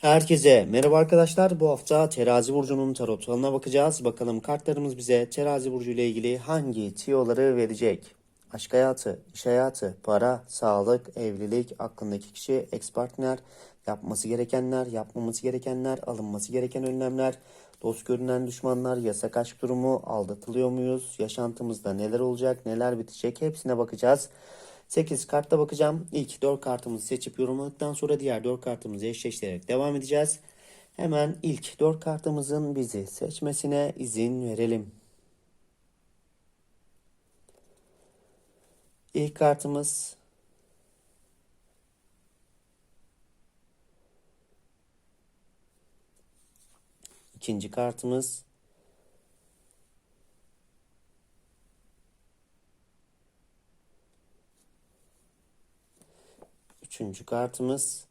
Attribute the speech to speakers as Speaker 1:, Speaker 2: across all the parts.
Speaker 1: Herkese merhaba arkadaşlar. Bu hafta Terazi burcunun tarot falına bakacağız. Bakalım kartlarımız bize Terazi burcu ile ilgili hangi tiyoları verecek? Aşk hayatı, iş hayatı, para, sağlık, evlilik, aklındaki kişi, ex partner, yapması gerekenler, yapmaması gerekenler, alınması gereken önlemler, dost görünen düşmanlar, yasak aşk durumu, aldatılıyor muyuz, yaşantımızda neler olacak, neler bitecek hepsine bakacağız. 8 kartta bakacağım. İlk 4 kartımızı seçip yorumladıktan sonra diğer 4 kartımızı eşleştirerek devam edeceğiz. Hemen ilk 4 kartımızın bizi seçmesine izin verelim. İlk kartımız ikinci kartımız Üçüncü kartımız.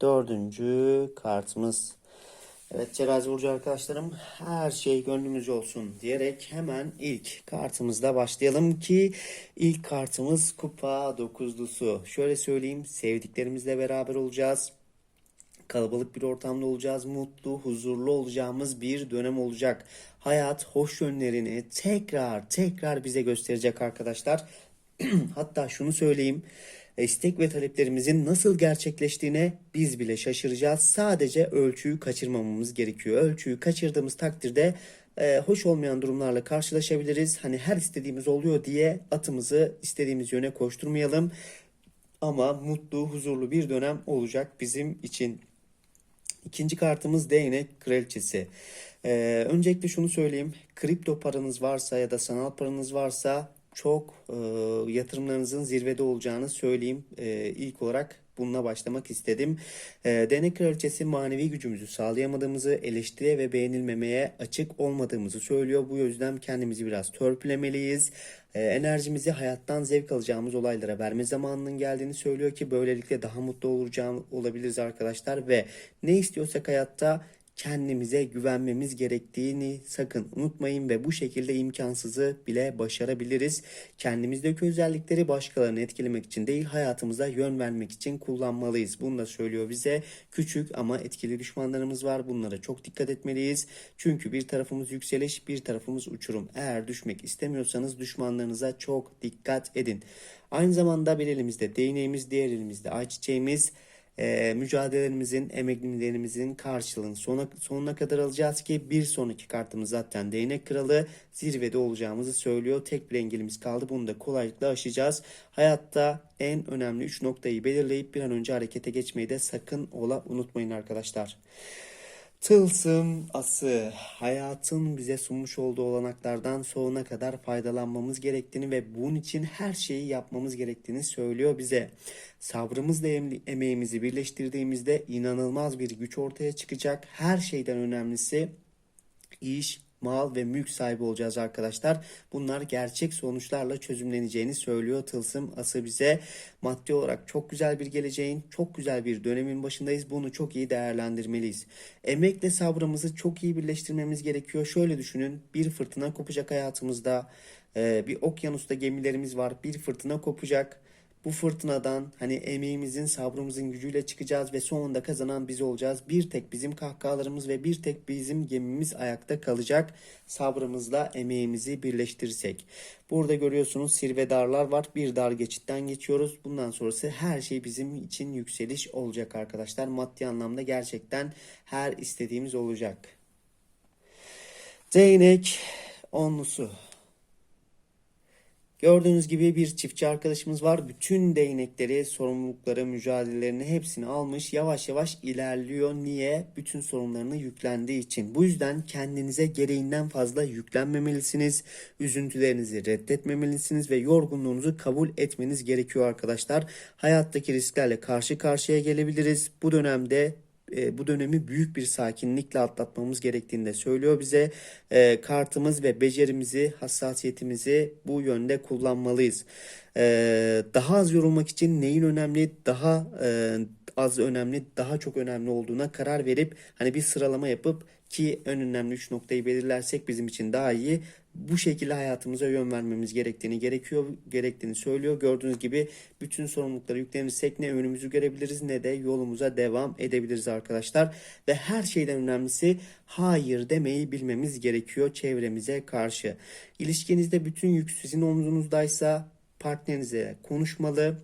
Speaker 1: Dördüncü kartımız. Evet Terazi Burcu arkadaşlarım her şey gönlümüzce olsun diyerek hemen ilk kartımızla başlayalım ki ilk kartımız kupa dokuzlusu. Şöyle söyleyeyim sevdiklerimizle beraber olacağız kalabalık bir ortamda olacağız, mutlu, huzurlu olacağımız bir dönem olacak. Hayat hoş yönlerini tekrar tekrar bize gösterecek arkadaşlar. Hatta şunu söyleyeyim. istek ve taleplerimizin nasıl gerçekleştiğine biz bile şaşıracağız. Sadece ölçüyü kaçırmamamız gerekiyor. Ölçüyü kaçırdığımız takdirde e, hoş olmayan durumlarla karşılaşabiliriz. Hani her istediğimiz oluyor diye atımızı istediğimiz yöne koşturmayalım. Ama mutlu, huzurlu bir dönem olacak bizim için. İkinci kartımız değnek kraliçesi. Ee, öncelikle şunu söyleyeyim. Kripto paranız varsa ya da sanal paranız varsa çok e, yatırımlarınızın zirvede olacağını söyleyeyim. E, ilk olarak bununla başlamak istedim. E, değnek kraliçesi manevi gücümüzü sağlayamadığımızı, eleştiriye ve beğenilmemeye açık olmadığımızı söylüyor. Bu yüzden kendimizi biraz törpülemeliyiz. E, enerjimizi hayattan zevk alacağımız olaylara verme zamanının geldiğini söylüyor ki böylelikle daha mutlu olacağım, olabiliriz arkadaşlar ve ne istiyorsak hayatta kendimize güvenmemiz gerektiğini sakın unutmayın ve bu şekilde imkansızı bile başarabiliriz. Kendimizdeki özellikleri başkalarını etkilemek için değil hayatımıza yön vermek için kullanmalıyız. Bunu da söylüyor bize. Küçük ama etkili düşmanlarımız var. Bunlara çok dikkat etmeliyiz. Çünkü bir tarafımız yükseliş, bir tarafımız uçurum. Eğer düşmek istemiyorsanız düşmanlarınıza çok dikkat edin. Aynı zamanda bir elimizde değneğimiz, diğer elimizde ayçiçeğimiz e, mücadelelerimizin, emeklilerimizin karşılığını sona, sonuna kadar alacağız ki bir sonraki kartımız zaten değnek kralı zirvede olacağımızı söylüyor. Tek bir engelimiz kaldı. Bunu da kolaylıkla aşacağız. Hayatta en önemli 3 noktayı belirleyip bir an önce harekete geçmeyi de sakın ola unutmayın arkadaşlar. Tılsım ası hayatın bize sunmuş olduğu olanaklardan sonuna kadar faydalanmamız gerektiğini ve bunun için her şeyi yapmamız gerektiğini söylüyor bize. Sabrımızla emeğimizi birleştirdiğimizde inanılmaz bir güç ortaya çıkacak. Her şeyden önemlisi iş, mal ve mülk sahibi olacağız arkadaşlar. Bunlar gerçek sonuçlarla çözümleneceğini söylüyor Tılsım Ası bize. Maddi olarak çok güzel bir geleceğin, çok güzel bir dönemin başındayız. Bunu çok iyi değerlendirmeliyiz. Emekle sabrımızı çok iyi birleştirmemiz gerekiyor. Şöyle düşünün bir fırtına kopacak hayatımızda. Bir okyanusta gemilerimiz var. Bir fırtına kopacak bu fırtınadan hani emeğimizin, sabrımızın gücüyle çıkacağız ve sonunda kazanan biz olacağız. Bir tek bizim kahkahalarımız ve bir tek bizim gemimiz ayakta kalacak. Sabrımızla emeğimizi birleştirirsek. Burada görüyorsunuz sirvedarlar var. Bir dar geçitten geçiyoruz. Bundan sonrası her şey bizim için yükseliş olacak arkadaşlar. Maddi anlamda gerçekten her istediğimiz olacak. Değnek onlusu. Gördüğünüz gibi bir çiftçi arkadaşımız var. Bütün değnekleri, sorumlulukları, mücadelelerini hepsini almış. Yavaş yavaş ilerliyor. Niye? Bütün sorunlarını yüklendiği için. Bu yüzden kendinize gereğinden fazla yüklenmemelisiniz. Üzüntülerinizi reddetmemelisiniz ve yorgunluğunuzu kabul etmeniz gerekiyor arkadaşlar. Hayattaki risklerle karşı karşıya gelebiliriz. Bu dönemde e, bu dönemi büyük bir sakinlikle atlatmamız gerektiğini de söylüyor bize. E, kartımız ve becerimizi, hassasiyetimizi bu yönde kullanmalıyız. E, daha az yorulmak için neyin önemli, daha e, az önemli, daha çok önemli olduğuna karar verip hani bir sıralama yapıp ki en önemli 3 noktayı belirlersek bizim için daha iyi. Bu şekilde hayatımıza yön vermemiz gerektiğini gerekiyor gerektiğini söylüyor. Gördüğünüz gibi bütün sorumlulukları yüklenirsek ne önümüzü görebiliriz ne de yolumuza devam edebiliriz arkadaşlar. Ve her şeyden önemlisi hayır demeyi bilmemiz gerekiyor çevremize karşı. İlişkinizde bütün yük sizin omuzunuzdaysa partnerinize konuşmalı.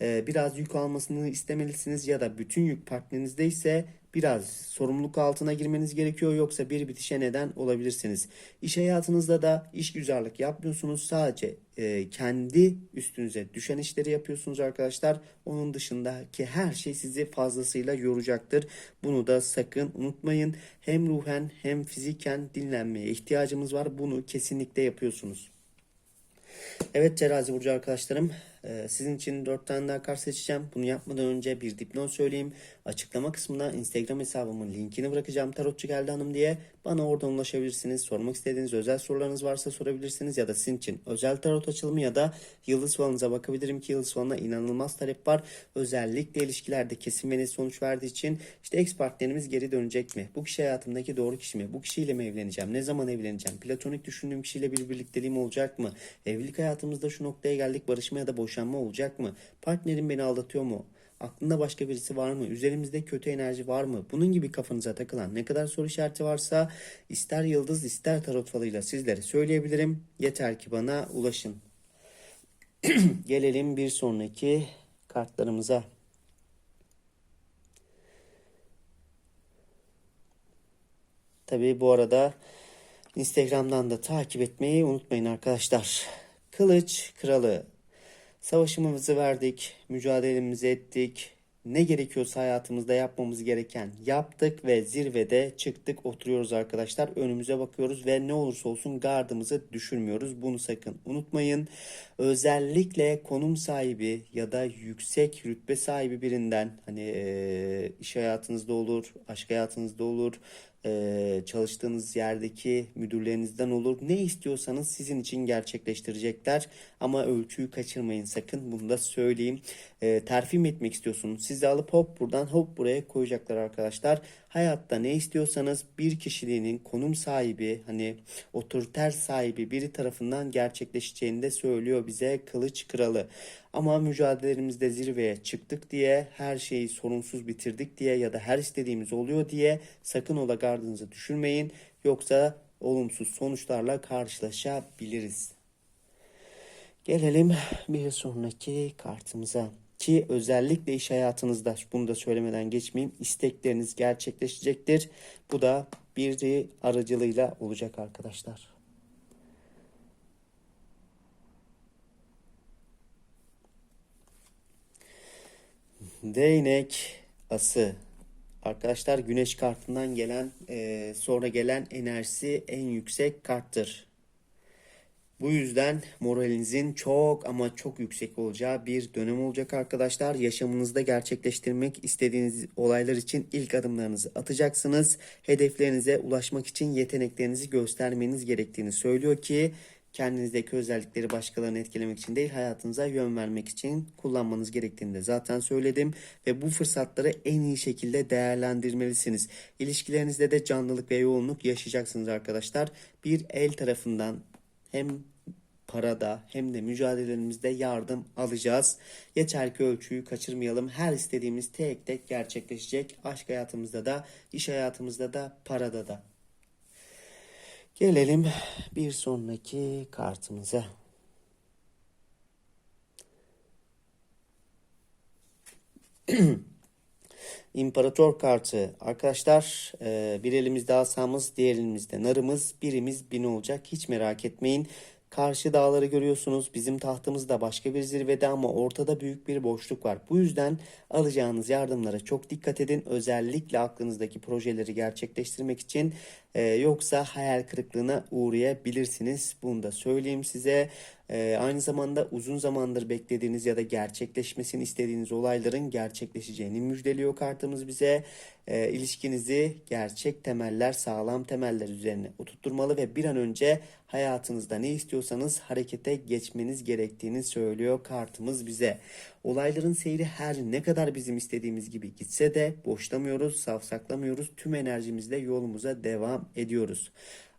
Speaker 1: Ee, biraz yük almasını istemelisiniz ya da bütün yük partnerinizde ise biraz sorumluluk altına girmeniz gerekiyor yoksa bir bitişe neden olabilirsiniz. İş hayatınızda da iş güzellik yapmıyorsunuz sadece e, kendi üstünüze düşen işleri yapıyorsunuz arkadaşlar. Onun dışındaki her şey sizi fazlasıyla yoracaktır. Bunu da sakın unutmayın. Hem ruhen hem fiziken dinlenmeye ihtiyacımız var. Bunu kesinlikle yapıyorsunuz. Evet terazi burcu arkadaşlarım sizin için 4 tane daha kart seçeceğim. Bunu yapmadan önce bir dipnot söyleyeyim. Açıklama kısmına Instagram hesabımın linkini bırakacağım. Tarotçu geldi hanım diye. Bana oradan ulaşabilirsiniz. Sormak istediğiniz özel sorularınız varsa sorabilirsiniz. Ya da sizin için özel tarot açılımı ya da yıldız falınıza bakabilirim ki yıldız falına inanılmaz talep var. Özellikle ilişkilerde kesin ve net sonuç verdiği için işte ex partnerimiz geri dönecek mi? Bu kişi hayatımdaki doğru kişi mi? Bu kişiyle mi evleneceğim? Ne zaman evleneceğim? Platonik düşündüğüm kişiyle bir birlikteliğim olacak mı? Evlilik hayatımızda şu noktaya geldik barışma ya da boşanma olacak mı? Partnerim beni aldatıyor mu? Aklında başka birisi var mı? Üzerimizde kötü enerji var mı? Bunun gibi kafanıza takılan ne kadar soru işareti varsa ister yıldız ister tarot falıyla sizlere söyleyebilirim. Yeter ki bana ulaşın. Gelelim bir sonraki kartlarımıza. Tabii bu arada Instagram'dan da takip etmeyi unutmayın arkadaşlar. Kılıç Kralı. Savaşımızı verdik, mücadelemizi ettik. Ne gerekiyorsa hayatımızda yapmamız gereken yaptık ve zirvede çıktık oturuyoruz arkadaşlar. Önümüze bakıyoruz ve ne olursa olsun gardımızı düşürmüyoruz. Bunu sakın unutmayın. Özellikle konum sahibi ya da yüksek rütbe sahibi birinden hani iş hayatınızda olur, aşk hayatınızda olur, çalıştığınız yerdeki müdürlerinizden olur. Ne istiyorsanız sizin için gerçekleştirecekler. Ama ölçüyü kaçırmayın sakın. Bunu da söyleyeyim. Terfi mi etmek istiyorsunuz? Sizi alıp hop buradan hop buraya koyacaklar arkadaşlar. Hayatta ne istiyorsanız bir kişiliğinin konum sahibi hani otoriter sahibi biri tarafından gerçekleşeceğini de söylüyor bize Kılıç Kralı. Ama mücadelemizde zirveye çıktık diye her şeyi sorunsuz bitirdik diye ya da her istediğimiz oluyor diye sakın ola gardınızı düşürmeyin. Yoksa olumsuz sonuçlarla karşılaşabiliriz. Gelelim bir sonraki kartımıza. Ki özellikle iş hayatınızda bunu da söylemeden geçmeyeyim istekleriniz gerçekleşecektir. Bu da biri aracılığıyla olacak arkadaşlar. Değnek ası. Arkadaşlar güneş kartından gelen e, sonra gelen enerjisi en yüksek karttır. Bu yüzden moralinizin çok ama çok yüksek olacağı bir dönem olacak arkadaşlar. Yaşamınızda gerçekleştirmek istediğiniz olaylar için ilk adımlarınızı atacaksınız. Hedeflerinize ulaşmak için yeteneklerinizi göstermeniz gerektiğini söylüyor ki kendinizdeki özellikleri başkalarını etkilemek için değil hayatınıza yön vermek için kullanmanız gerektiğini de zaten söyledim ve bu fırsatları en iyi şekilde değerlendirmelisiniz. İlişkilerinizde de canlılık ve yoğunluk yaşayacaksınız arkadaşlar. Bir el tarafından hem parada hem de mücadelelerimizde yardım alacağız. Yeter ki ölçüyü kaçırmayalım. Her istediğimiz tek tek gerçekleşecek. Aşk hayatımızda da, iş hayatımızda da, parada da. Gelelim bir sonraki kartımıza. İmparator kartı. Arkadaşlar e, bir elimizde asamız, diğer elimizde narımız. Birimiz bin olacak. Hiç merak etmeyin. Karşı dağları görüyorsunuz. Bizim tahtımız da başka bir zirvede ama ortada büyük bir boşluk var. Bu yüzden alacağınız yardımlara çok dikkat edin. Özellikle aklınızdaki projeleri gerçekleştirmek için e, yoksa hayal kırıklığına uğrayabilirsiniz. Bunu da söyleyeyim size. E, aynı zamanda uzun zamandır beklediğiniz ya da gerçekleşmesini istediğiniz olayların gerçekleşeceğini müjdeliyor kartımız bize. E, ilişkinizi gerçek temeller, sağlam temeller üzerine oturtturmalı ve bir an önce hayatınızda ne istiyorsanız harekete geçmeniz gerektiğini söylüyor kartımız bize. Olayların seyri her ne kadar bizim istediğimiz gibi gitse de boşlamıyoruz, safsaklamıyoruz. Tüm enerjimizle yolumuza devam ediyoruz.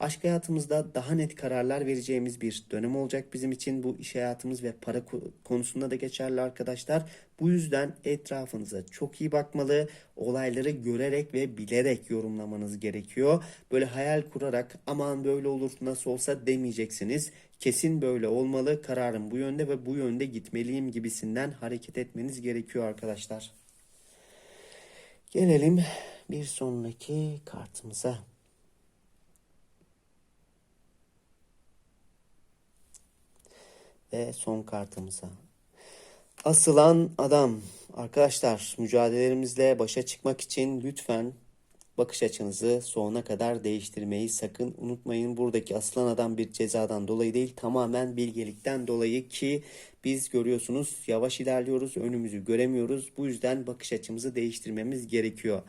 Speaker 1: Aşk hayatımızda daha net kararlar vereceğimiz bir dönem olacak bizim için. Bu iş hayatımız ve para ko- konusunda da geçerli arkadaşlar. Bu yüzden etrafınıza çok iyi bakmalı. Olayları görerek ve bilerek yorumlamanız gerekiyor. Böyle hayal kurarak aman böyle olur nasıl olsa demeyeceksiniz. Kesin böyle olmalı. Kararım bu yönde ve bu yönde gitmeliyim gibisinden hareket etmeniz gerekiyor arkadaşlar. Gelelim bir sonraki kartımıza. Ve son kartımıza. Asılan adam. Arkadaşlar mücadelelerimizle başa çıkmak için lütfen bakış açınızı sonuna kadar değiştirmeyi sakın unutmayın. Buradaki asılan adam bir cezadan dolayı değil tamamen bilgelikten dolayı ki biz görüyorsunuz yavaş ilerliyoruz önümüzü göremiyoruz. Bu yüzden bakış açımızı değiştirmemiz gerekiyor.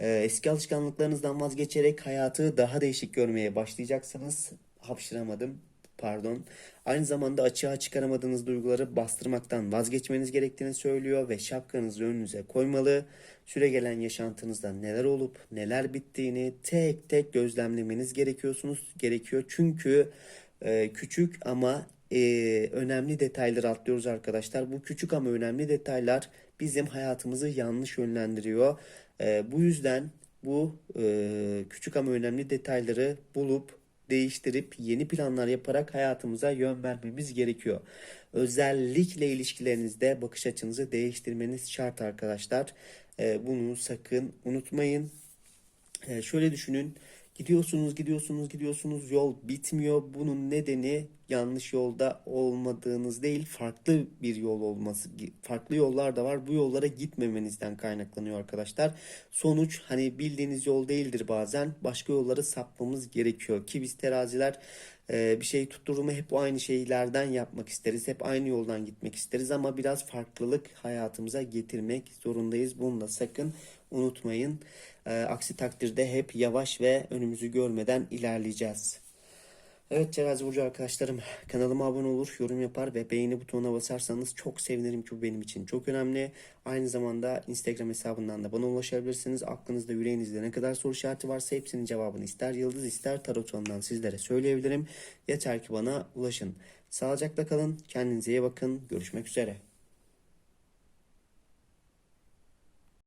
Speaker 1: Ee, eski alışkanlıklarınızdan vazgeçerek hayatı daha değişik görmeye başlayacaksınız. Hapşıramadım pardon. Aynı zamanda açığa çıkaramadığınız duyguları bastırmaktan vazgeçmeniz gerektiğini söylüyor ve şapkanızı önünüze koymalı. Süre gelen yaşantınızda neler olup neler bittiğini tek tek gözlemlemeniz gerekiyorsunuz gerekiyor. Çünkü e, küçük ama e, önemli detayları atlıyoruz arkadaşlar. Bu küçük ama önemli detaylar bizim hayatımızı yanlış yönlendiriyor. E, bu yüzden bu e, küçük ama önemli detayları bulup değiştirip yeni planlar yaparak hayatımıza yön vermemiz gerekiyor. Özellikle ilişkilerinizde bakış açınızı değiştirmeniz şart arkadaşlar. Ee, bunu sakın unutmayın. Ee, şöyle düşünün. Gidiyorsunuz, gidiyorsunuz, gidiyorsunuz. Yol bitmiyor. Bunun nedeni yanlış yolda olmadığınız değil, farklı bir yol olması. Farklı yollar da var. Bu yollara gitmemenizden kaynaklanıyor arkadaşlar. Sonuç hani bildiğiniz yol değildir bazen. Başka yolları sapmamız gerekiyor ki biz teraziler e, bir şey tutturma hep aynı şeylerden yapmak isteriz. Hep aynı yoldan gitmek isteriz ama biraz farklılık hayatımıza getirmek zorundayız. Bunu da sakın unutmayın. E, aksi takdirde hep yavaş ve önümüzü görmeden ilerleyeceğiz. Evet Cerazi Burcu arkadaşlarım kanalıma abone olur, yorum yapar ve beğeni butonuna basarsanız çok sevinirim ki bu benim için çok önemli. Aynı zamanda Instagram hesabından da bana ulaşabilirsiniz. Aklınızda yüreğinizde ne kadar soru işareti varsa hepsinin cevabını ister yıldız ister tarot alanından sizlere söyleyebilirim. Yeter ki bana ulaşın. Sağlıcakla kalın, kendinize iyi bakın, görüşmek üzere.